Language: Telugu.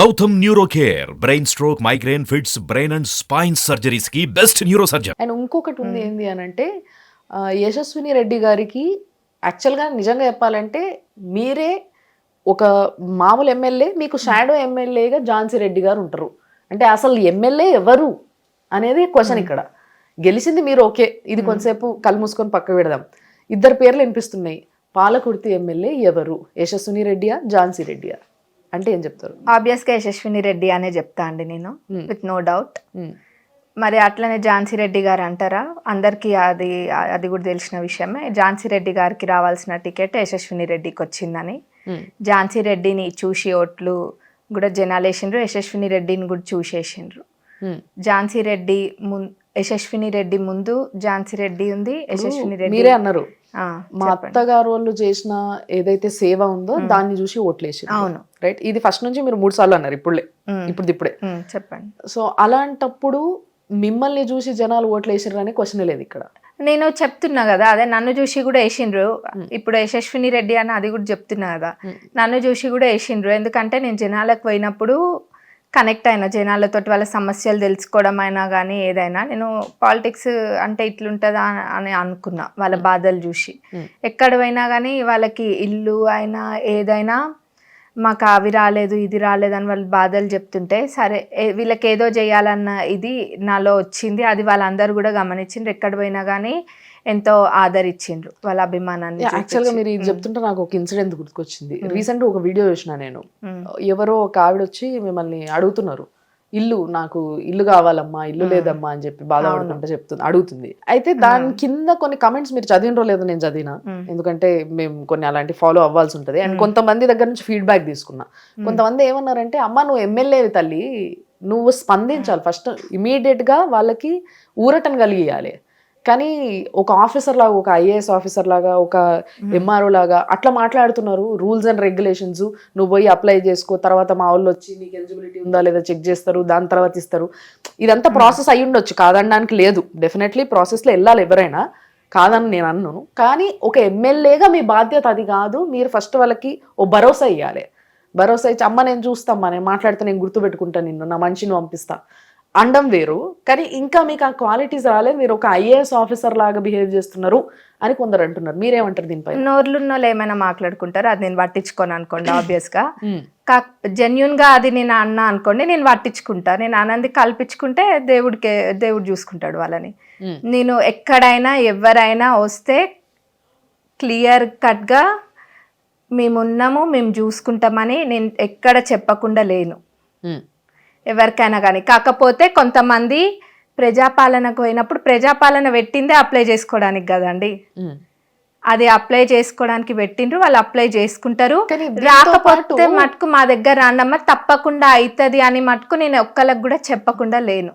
Gautam neuro care brain stroke migraine fits brain and spine సర్జరీస్కి best neuro surgeon and ఇంకొకటి ఉంది ఏంది అని అంటే యశస్విని రెడ్డి గారికి యాక్చువల్గా నిజంగా చెప్పాలంటే మీరే ఒక మామూలు ఎమ్మెల్యే మీకు షాడో ఎమ్మెల్యేగా ఝాన్సీ రెడ్డి గారు ఉంటారు. అంటే అసలు ఎమ్మెల్యే ఎవరు అనేది క్వశ్చన్ ఇక్కడ. గెలిచింది మీరు ఓకే ఇది కొంతసేపు కళ్ళు మూసుకొని పక్క పెడదాం. ఇద్దరు పేర్లు వినిపిస్తున్నాయి. పాలకుర్తి ఎమ్మెల్యే ఎవరు? యశస్విని రెడ్డియా ఝాన్సీ రెడ్డియా? అంటే ఏం చెప్తారు? ఆబ్వియస్గా యశస్విని రెడ్డి అనే చెప్తా అండి నేను విత్ నో డౌట్ మరి అట్లనే ఝాన్సీ రెడ్డి గారు అంటారా? అందరికీ అది అది కూడా తెలిసిన విషయమే. ఝాన్సీ రెడ్డి గారికి రావాల్సిన టికెట్ యశస్విని రెడ్డికి వచ్చిందని. ఉమ్, ఝాన్సీ రెడ్డిని చూసి ఓట్లు కూడా జనాలు వేసిండ్రు యశస్విని రెడ్డిని కూడా చూసేసిండ్రు ఉమ్. ఝాన్సీ రెడ్డి ముం యశస్విని రెడ్డి ముందు ఝాన్సీ రెడ్డి ఉంది యశస్విని రెడ్డి మీరే అన్నారు. మా అత్తగారు వాళ్ళు చేసిన ఏదైతే సేవ ఉందో దాన్ని చూసి ఓట్లేసి అవును. రైట్? ఇది ఫస్ట్ నుంచి మీరు మూడు సార్లు అన్నారు ఇప్పుడులే. ఇప్పుడు ఇప్పుడే. ఉమ్, చెప్పండి. సో అలాంటప్పుడు మిమ్మల్ని చూసి జనాలు ఓట్లు వేసారు అనే క్వశ్చన్ లేదు ఇక్కడ. నేను చెప్తున్నా కదా అదే నన్ను చూసి కూడా వేసిండ్రు. ఇప్పుడు యశస్విని రెడ్డి అని అది కూడా చెప్తున్నా కదా. నన్ను చూసి కూడా వేసిండ్రు. ఎందుకంటే నేను జనాలకు పోయినప్పుడు కనెక్ట్ అయినా జనాలతో వాళ్ళ సమస్యలు తెలుసుకోవడం అయినా కానీ ఏదైనా. నేను పాలిటిక్స్ అంటే ఇట్లుంటుందా అని అనుకున్నా వాళ్ళ బాధలు చూసి. ఎక్కడ పోయినా కానీ వాళ్ళకి ఇల్లు అయినా ఏదైనా మాకు అవి రాలేదు ఇది రాలేదు అని వాళ్ళు బాధలు చెప్తుంటే సరే వీళ్ళకి ఏదో చేయాలన్న ఇది నాలో వచ్చింది. అది వాళ్ళందరూ కూడా గమనించిండ్రు. ఎక్కడ పోయినా కానీ ఎంతో ఆదరించిండ్రు వాళ్ళ అభిమానాన్ని యాక్చువల్గా మీరు ఇది చెప్తుంటే నాకు ఒక ఇన్సిడెంట్ గుర్తుకొచ్చింది. రీసెంట్ ఒక వీడియో చూసిన నేను. ఎవరో ఒక ఆవిడ వచ్చి మిమ్మల్ని అడుగుతున్నారు. ఇల్లు నాకు ఇల్లు కావాలమ్మా ఇల్లు లేదమ్మా అని చెప్పి బాధపడుతుంటే చెప్తుంది అడుగుతుంది. అయితే దాని కింద కొన్ని కమెంట్స్ మీరు చదివినరో లేదో నేను చదివిన. ఎందుకంటే మేము కొన్ని అలాంటి ఫాలో అవ్వాల్సి ఉంటుంది. అండ్ కొంతమంది దగ్గర నుంచి ఫీడ్బ్యాక్ తీసుకున్నా. కొంతమంది ఏమన్నారంటే అమ్మ నువ్వు ఎమ్మెల్యే తల్లి నువ్వు స్పందించాలి. ఫస్ట్ ఇమీడియట్గా వాళ్ళకి ఊరటను కలిగియాలి కానీ ఒక ఆఫీసర్ లాగా ఒక ఐఏఎస్ ఆఫీసర్ లాగా ఒక ఎంఆర్ఓ లాగా అట్లా మాట్లాడుతున్నారు. Rules and regulations. నువ్వు పోయి అప్లై చేసుకో తర్వాత మా వాళ్ళు వచ్చి నీకు ఎలిజిబిలిటీ ఉందా లేదా చెక్ చేస్తారు దాని తర్వాత ఇస్తారు. ఇదంతా ప్రాసెస్ అయి ఉండొచ్చు కాదనడానికి లేదు. డెఫినెట్లీ ప్రాసెస్లో వెళ్ళాలి ఎవరైనా. కాదని నేను అన్నాను కానీ ఒక ఎమ్మెల్యేగా మీ బాధ్యత అది కాదు. మీరు ఫస్ట్ వాళ్ళకి ఓ భరోసా ఇవ్వాలి భరోసా ఇచ్చి అమ్మ నేను చూస్తామ్మా నేను మాట్లాడితే నేను గుర్తుపెట్టుకుంటా నిన్ను. నా మనిషిని పంపిస్తా. అండం వేరు. కానీ ఇంకా మీకు ఆ క్వాలిటీస్ రాలేదు. మీరు ఒక ఐఏఎస్ ఆఫీసర్ లాగా బిహేవ్ చేస్తున్నారు అని కొందరు అంటున్నారు. మీరేమంటారు దీనిపై నోర్లున్న వాళ్ళు ఏమైనా మాట్లాడుకుంటారు? అది నేను పట్టించుకోను అనుకోండి ఆబ్వియస్గా కా జెన్యున్గా అది నేను అన్నా అనుకోండి నేను పట్టించుకుంటా. నేను ఆనంది కల్పించుకుంటే దేవుడికి దేవుడు చూసుకుంటాడు వాళ్ళని. నేను ఎక్కడైనా ఎవరైనా వస్తే క్లియర్ కట్గా మేమున్నాము మేము చూసుకుంటామని నేను ఎక్కడ చెప్పకుండా లేను. ఎవరికైనా కానీ. కాకపోతే కొంతమంది ప్రజాపాలనకు పోయినప్పుడు ప్రజాపాలన పెట్టిందే అప్లై చేసుకోవడానికి కదండి. అది అప్లై చేసుకోవడానికి పెట్టిండ్రు వాళ్ళు అప్లై చేసుకుంటారు. రాకపోతే మటుకు మా దగ్గర రాండమ్మ తప్పకుండా అవుతుంది అని మటుకు నేను ఒక్కళ్ళకి కూడా చెప్పకుండా లేను.